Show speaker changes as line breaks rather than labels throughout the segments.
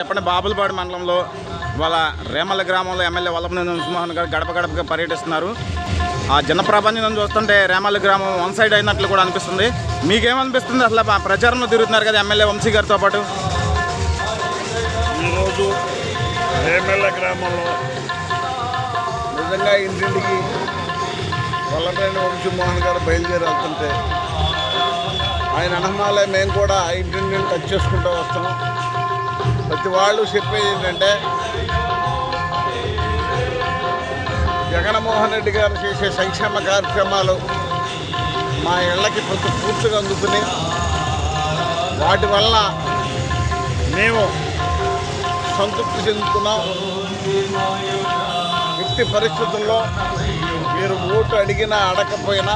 చెప్పండి బాబులపాడు మండలంలో వాళ్ళ రేమల్ల గ్రామంలో ఎమ్మెల్యే వల్లభనేని వంశమోహన్ గారు గడప గడపగా పర్యటిస్తున్నారు. ఆ జన చూస్తుంటే రేమల్ల గ్రామం వన్ సైడ్ అయినట్లు కూడా అనిపిస్తుంది. మీకేమనిపిస్తుంది అసలు ఆ ప్రచారంలో తిరుగుతున్నారు కదా ఎమ్మెల్యే వంశీ గారితో పాటు?
ఈరోజు రేమల్ల గ్రామంలో నిజంగా ఇంటింటికి వల్లభనేని వంశీమోహన్ గారు బయలుదేరి వెళ్తుంటే ఆయన అనమాలే మేము కూడా ఇంటింటిని టచ్ చేసుకుంటూ వస్తాం ప్రతి వాళ్ళు చెప్పేది ఏంటంటే జగన్మోహన్ రెడ్డి గారు చేసే సంక్షేమ కార్యక్రమాలు మా ఇళ్ళకి ప్రతి పూర్తిగా అందుకుని వాటి వలన మేము సంతృప్తి చెందుతున్నాం. వ్యక్తి పరిస్థితుల్లో మీరు ఓటు అడిగినా అడగకపోయినా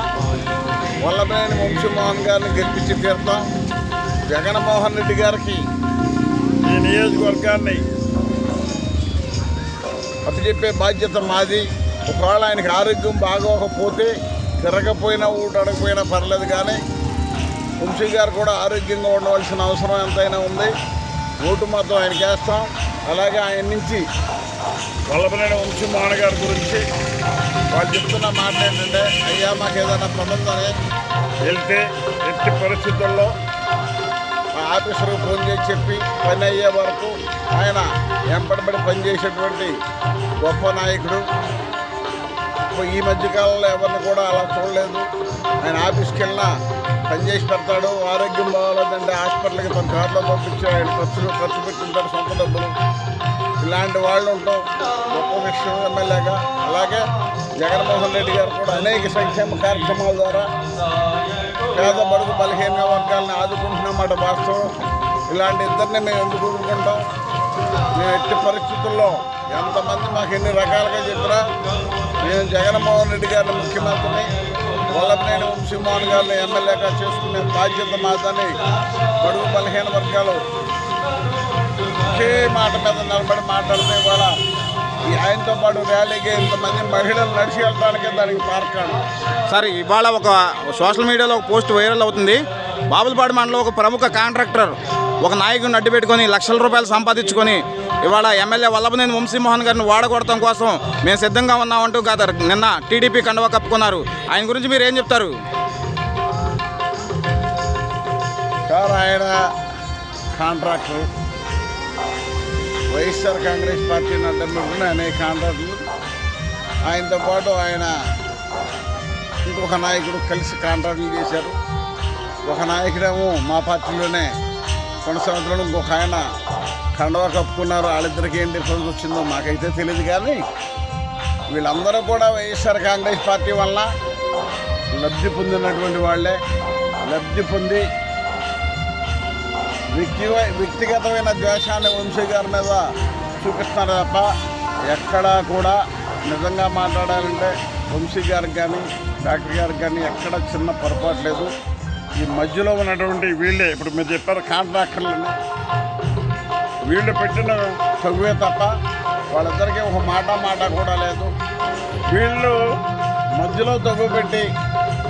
వల్లభనేని వంశీమోహన్ గారిని గెలిపించి తీరుతాం. జగన్మోహన్ రెడ్డి గారికి ఈ నియోజకవర్గాన్ని అప్పచెప్పే బాధ్యత మాది. ఒకవేళ ఆయనకి ఆరోగ్యం బాగోకపోతే తిరగపోయినా ఊట అడగపోయినా పర్లేదు కానీ వంశీ గారు కూడా ఆరోగ్యంగా ఉండవలసిన అవసరం ఎంతైనా ఉంది. ఓటు మాత్రం ఆయన చేస్తాం. అలాగే ఆయన నుంచి వల్లభనేని వంశీ మోహన్ గారి గురించి వాళ్ళు చెప్తున్న మాట ఏంటంటే అయ్యా మాకు ఏదైనా ప్రబంధం వెళ్తే ఎట్టి పరిస్థితుల్లో ఆఫీసర్కి ఫోన్ చేసి చెప్పి పని అయ్యే వరకు ఆయన ఎంపడబడి పనిచేసేటువంటి గొప్ప నాయకుడు. ఈ మధ్యకాలంలో ఎవరిని కూడా అలా చూడలేదు. ఆయన ఆఫీస్కి వెళ్ళినా పనిచేసి పెడతాడు. ఆరోగ్యం బాగాలేదంటే హాస్పిటల్కి తన కార్లో పంపించి ఆయన ఖర్చులు ఖర్చు పెట్టుకుంటాడు సొంత డబ్బులు. ఇలాంటి వాళ్ళు ఉంటాం గొప్ప విషయం ఎమ్మెల్యేగా. అలాగే జగన్మోహన్ రెడ్డి గారు కూడా అనేక సంక్షేమ కార్యక్రమాల ద్వారా పేద బడుగు బలహీన వర్గాలను ఆదుకుంటున్నామన్నమాట వాస్తవం ఇలాంటి ఇద్దరిని మేము ఎందుకు ఊరుకుంటాం? మేము ఎట్టి పరిస్థితుల్లో ఎంతమంది మాకు ఎన్ని రకాలుగా చెప్పినా మేము జగన్మోహన్ రెడ్డి గారిని ముఖ్యమంత్రిని వల్లభనేని వంశీమోహన్ గారిని ఎమ్మెల్యేగా చేసుకునే బాధ్యత మాదని బడుగు బలహీన వర్గాలు ఒకే మాట మీద నిలబడి మాట్లాడితే ఇవాళ ఆయనతో పాటు ర్యాలీకి ఇంతమంది మహిళలు నడిచి వెళ్ళడానికే దానికి పార్కాడు
సార్ ఇవాళ ఒక సోషల్ మీడియాలో ఒక పోస్ట్ వైరల్ అవుతుంది. బాబులపాడు మండలం ఒక ప్రముఖ కాంట్రాక్టర్ ఒక నాయకుడిని అడ్డు పెట్టుకొని లక్షల రూపాయలు సంపాదించుకొని ఇవాళ ఎమ్మెల్యే వల్లభనేని వంశీమోహన్ గారిని వాడగొడటం కోసం మేము సిద్ధంగా ఉన్నామంటూ గత నిన్న టీడీపీ కండువా కప్పుకున్నారు. ఆయన గురించి మీరు ఏం చెప్తారు?
సార్ ఆయన కాంట్రాక్టర్. వైఎస్ఆర్ కాంగ్రెస్ పార్టీని అడ్డమిట్టుకుని అనేక కాంట్రాక్టులు ఆయనతో పాటు ఆయన ఇంకొక నాయకుడు కలిసి కాంట్రాక్టులు చేశారు. ఒక నాయకుడేమో మా పార్టీలోనే కొనసాగుతున్నాడు ఇంకొక ఆయన కండవా కప్పుకున్నారు. వాళ్ళిద్దరికి ఏం డిఫరెన్స్ వచ్చిందో మాకైతే తెలియదు కానీ వీళ్ళందరూ కూడా వైఎస్ఆర్ కాంగ్రెస్ పార్టీ వల్ల లబ్ధి పొందినటువంటి వాళ్ళే. లబ్ధి పొంది వ్యక్తి వ్యక్తిగతమైన ద్వేషాన్ని వంశీ గారి మీద చూపిస్తున్నారు తప్ప ఎక్కడా కూడా నిజంగా మాట్లాడాలంటే వంశీ గారికి కానీ డాక్టర్ గారికి కానీ ఎక్కడ చిన్న పొరపాటు లేదు. ఈ మధ్యలో ఉన్నటువంటి వీళ్ళే ఇప్పుడు మీరు చెప్పారు కాంట్రాక్టర్లని. వీళ్ళు పెట్టిన చదువే తప్ప వాళ్ళిద్దరికీ ఒక మాట మాట కూడా లేదు. వీళ్ళు మధ్యలో తగ్గు పెట్టి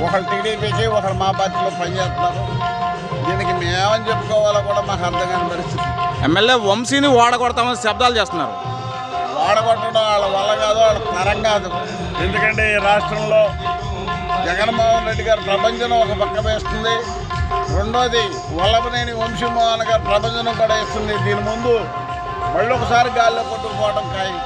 ఒకళ్ళు టీడీపీకి ఒకళ్ళు మా పార్టీలో పనిచేస్తున్నారు. దీనికి మేమేమని చెప్పుకోవాలో కూడా మాకు అర్థం కాని పరిస్థితి.
ఎమ్మెల్యే వంశీని వాడగొడతామని శబ్దాలు చేస్తున్నారు.
వాడగొట్టడం వాళ్ళ వల్ల కాదు వాళ్ళ తరం కాదు. ఎందుకంటే ఈ రాష్ట్రంలో జగన్మోహన్ రెడ్డి గారు ప్రపంచం ఒక పక్క వేస్తుంది. రెండోది వల్లభనేని వంశీమోహన్ గారు ప్రపంచం కూడా వేస్తుంది. దీని ముందు మళ్ళీ ఒకసారి గాల్లో కొట్టుకుపోవడం ఖాయం.